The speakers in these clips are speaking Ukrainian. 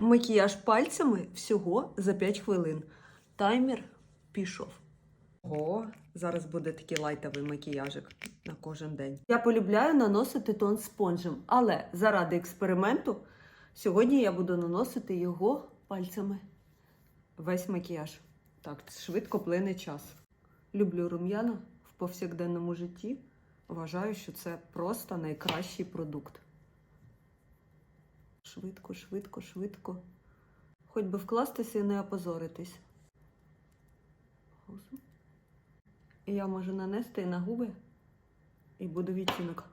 Макіяж пальцями всього за 5 хвилин. Таймер пішов. О, зараз буде такий лайтовий макіяжик на кожен день. Я полюбляю наносити тон спонжем, але заради експерименту сьогодні я буду наносити його пальцями. Весь макіяж. Так, швидко плине час. Люблю рум'яна в повсякденному житті. Вважаю, що це просто найкращий продукт. Швидко, швидко, швидко. Хоч би вкластися і не опозоритись. І я можу нанести на губи і буде відтінок.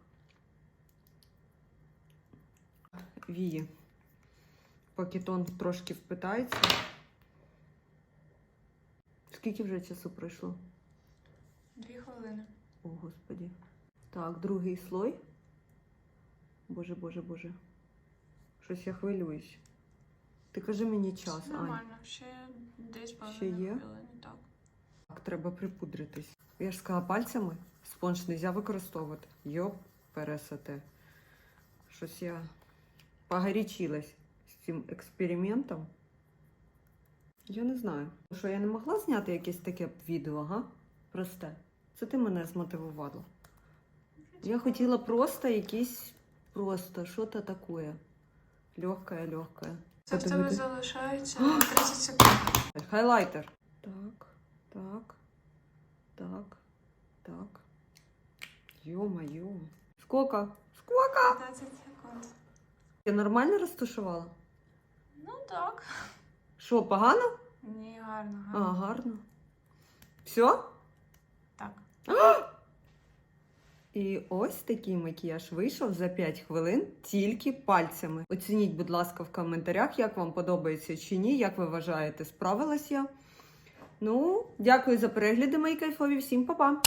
Вії. Поки тон трошки впитається. Скільки вже часу пройшло? Дві хвилини. О, Господі. Так, другий слой. Боже, боже, боже. Щось я хвилююсь. Ти кажи мені час, Ань. Нормально, ще десь Ще є? хвилини, так. Так, треба припудритись. Я ж сказала, пальцями спонж не можна використовувати. Йоп, пересете. Щось я погорячилась з цим експериментом. Я не знаю. Що я не могла зняти якесь таке відео, га? Просте. Це ти мене змотивувала. Я хотіла просто якийсь, просто що-то таке. Легкое, легкое. Це в тебе залишається 30 секунд. Хайлайтер. Так, так, так, так. Ё-моё. Сколько? Сколько? 15 секунд. Ти нормально розташувала? Ну так. Що, погано? Ні, гарно, А, гарно. гарно. Все? Так. І ось такий макіяж вийшов за 5 хвилин тільки пальцями. Оцініть, будь ласка, в коментарях, як вам подобається чи ні, як ви вважаєте, справилась я. Ну, дякую за перегляди, мої кайфові. Всім па-па!